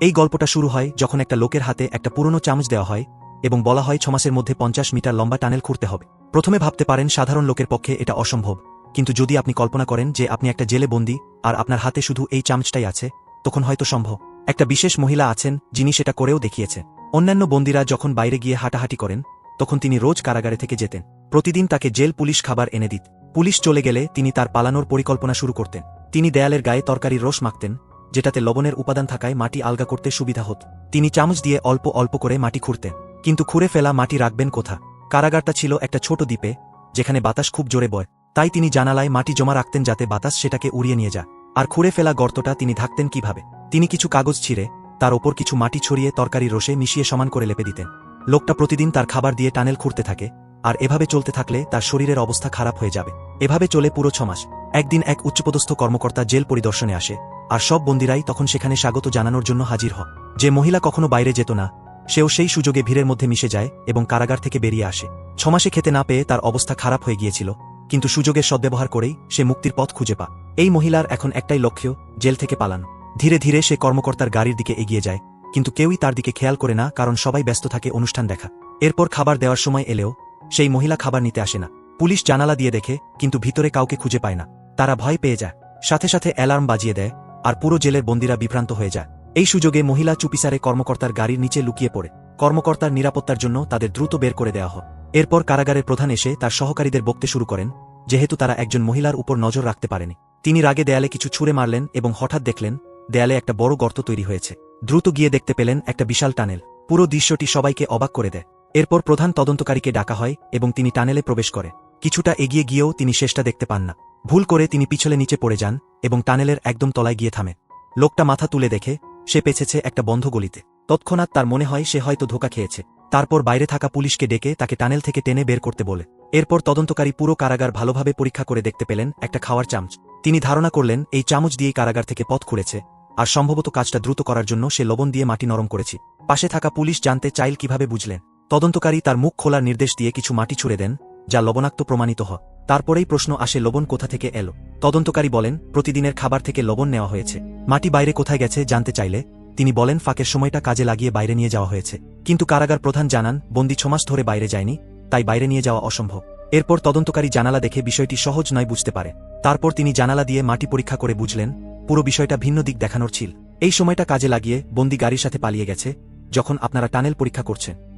এই গল্পটা শুরু হয় যখন একটা লোকের হাতে একটা পুরনো চামচ দেওয়া হয় এবং বলা হয় ছমাসের মধ্যে পঞ্চাশ মিটার লম্বা টানেল খুঁড়তে হবে। প্রথমে ভাবতে পারেন সাধারণ লোকের পক্ষে এটা অসম্ভব। কিন্তু যদি আপনি কল্পনা করেন যে আপনি একটা জেলে বন্দী আর আপনার হাতে শুধু এই চামচটাই আছে, তখন হয়তো সম্ভব। একটা বিশেষ মহিলা আছেন যিনি সেটা করেও দেখিয়েছে। অন্যান্য বন্দীরা যখন বাইরে গিয়ে হাঁটাহাঁটি করেন, তখন তিনি রোজ কারাগারে থেকে যেতেন। প্রতিদিন তাকে জেল পুলিশ খাবার এনে দিত। পুলিশ চলে গেলে তিনি তার পালানোর পরিকল্পনা শুরু করতেন। তিনি দেয়ালের গায়ে তরকারির রস মাখতেন যেটাতে লবণের উপাদান থাকায় মাটি আলগা করতে সুবিধা হত। তিনি চামচ দিয়ে অল্প অল্প করে মাটি খুঁড়তেন, কিন্তু খুঁড়ে ফেলা মাটি রাখবেন কোথা? কারাগারটা ছিল একটা ছোট দ্বীপে, যেখানে বাতাস খুব জোরে বয়। তাই তিনি জানালায় মাটি জমা রাখতেন যাতে বাতাস সেটাকে উড়িয়ে নিয়ে যায়। আর খুঁড়ে ফেলা গর্তটা তিনি ঢাকতেন কীভাবে? তিনি কিছু কাগজ ছিঁড়ে, তার ওপর কিছু মাটি ছড়িয়ে তরকারি রসে মিশিয়ে সমান করে লেপে দিতেন। লোকটা প্রতিদিন তার খাবার দিয়ে টানেল খুঁড়তে থাকে, আর এভাবে চলতে থাকলে তার শরীরের অবস্থা খারাপ হয়ে যাবে। এভাবে চলে পুরো ছমাস। একদিন এক উচ্চপদস্থ কর্মকর্তা জেল পরিদর্শনে আসে। আর সব বন্দিরাই তখন সেখানে স্বাগত জানানোর জন্য হাজির হয় যে মহিলা কখনো বাইরে যেত না, সেও সেই সুযোগে ভিড়ের মধ্যে মিশে যায় এবং কারাগার থেকে বেরিয়ে আসে। ছমাসে খেতে না পেয়ে তার অবস্থা খারাপ হয়ে গিয়েছিল, কিন্তু সুযোগের সদ্ব্যবহার করেই সে মুক্তির পথ খুঁজে পা এই মহিলার এখন একটাই লক্ষ্য, জেল থেকে পালান। ধীরে ধীরে সে কর্মকর্তার গাড়ির দিকে এগিয়ে যায়, কিন্তু কেউই তার দিকে খেয়াল করে না, কারণ সবাই ব্যস্ত থাকে অনুষ্ঠান দেখা। এরপর খাবার দেওয়ার সময় এলেও সেই মহিলা খাবার নিতে আসে না। পুলিশ জানালা দিয়ে দেখে, কিন্তু ভিতরে কাউকে খুঁজে পায় না। তারা ভয় পেয়ে যায়। সাথে সাথে অ্যালার্ম বাজিয়ে দেয় আর পুরো জেলের বন্দিরা বিভ্রান্ত হয়ে যায়। এই সুযোগে মহিলা চুপিসারে কর্মকর্তার গাড়ির নিচে লুকিয়ে পড়ে। কর্মকর্তার নিরাপত্তার জন্য তাদের দ্রুত বের করে দেওয়া হয়। এরপর কারাগারের প্রধান এসে তার সহকারীদের বকতে শুরু করেন, যেহেতু তারা একজন মহিলার উপর নজর রাখতে পারেনি। তিনি রাগে দেয়ালে কিছু ছুঁড়ে মারলেন এবং হঠাৎ দেখলেন, দেয়ালে একটা বড় গর্ত তৈরি হয়েছে। দ্রুত গিয়ে দেখতে পেলেন একটা বিশাল টানেল। পুরো দৃশ্যটি সবাইকে অবাক করে দেয়। এরপর প্রধান তদন্তকারীকে ডাকা হয় এবং তিনি টানেলে প্রবেশ করে। কিছুটা এগিয়ে গিয়েও তিনি শেষটা দেখতে পান না। ভুল করে তিনি পিছলে নিচে পড়ে যান এবং টানেলের একদম তলায় গিয়ে থামে। লোকটা মাথা তুলে দেখে, সে পেছেছে একটা বন্ধ গলিতে। তৎক্ষণাৎ তার মনে হয় সে হয়তো ধোকা খেয়েছে। তারপর বাইরে থাকা পুলিশকে ডেকে তাকে টানেল থেকে টেনে বের করতে বলে। এরপর তদন্তকারী পুরো কারাগার ভালোভাবে পরীক্ষা করে দেখতে পেলেন একটা খাওয়ার চামচ। তিনি ধারণা করলেন, এই চামচ দিয়েই কারাগার থেকে পথ খুঁড়েছে আর সম্ভবত কাজটা দ্রুত করার জন্য সে লবণ দিয়ে মাটি নরম করেছি। পাশে থাকা পুলিশ জানতে চাইল কীভাবে বুঝলেন। তদন্তকারী তার মুখ খোলার নির্দেশ দিয়ে কিছু মাটি ছুড়ে দেন যা লবণাক্ত প্রমাণিত হয় তারপরেই প্রশ্ন আসে, লবণ কোথা থেকে এলো? তদন্তকারী বলেন, প্রতিদিনের খাবার থেকে লবণ নেওয়া হয়েছে। মাটি বাইরে কোথায় গেছে জানতে চাইলে তিনি বলেন, ফাঁকের সময়টা কাজে লাগিয়ে বাইরে নিয়ে যাওয়া হয়েছে। কিন্তু কারাগার প্রধান জানান, বন্দি ছমাস ধরে বাইরে যায়নি, তাই বাইরে নিয়ে যাওয়া অসম্ভব। এরপর তদন্তকারী জানালা দেখে বিষয়টি সহজ নয় বুঝতে পারে। তারপর তিনি জানালা দিয়ে মাটি পরীক্ষা করে বুঝলেন, পুরো বিষয়টা ভিন্ন দিক দেখানোর ছিল। এই সময়টা কাজে লাগিয়ে বন্দি গাড়ির সাথে পালিয়ে গেছে, যখন আপনারা টানেল পরীক্ষা করছেন।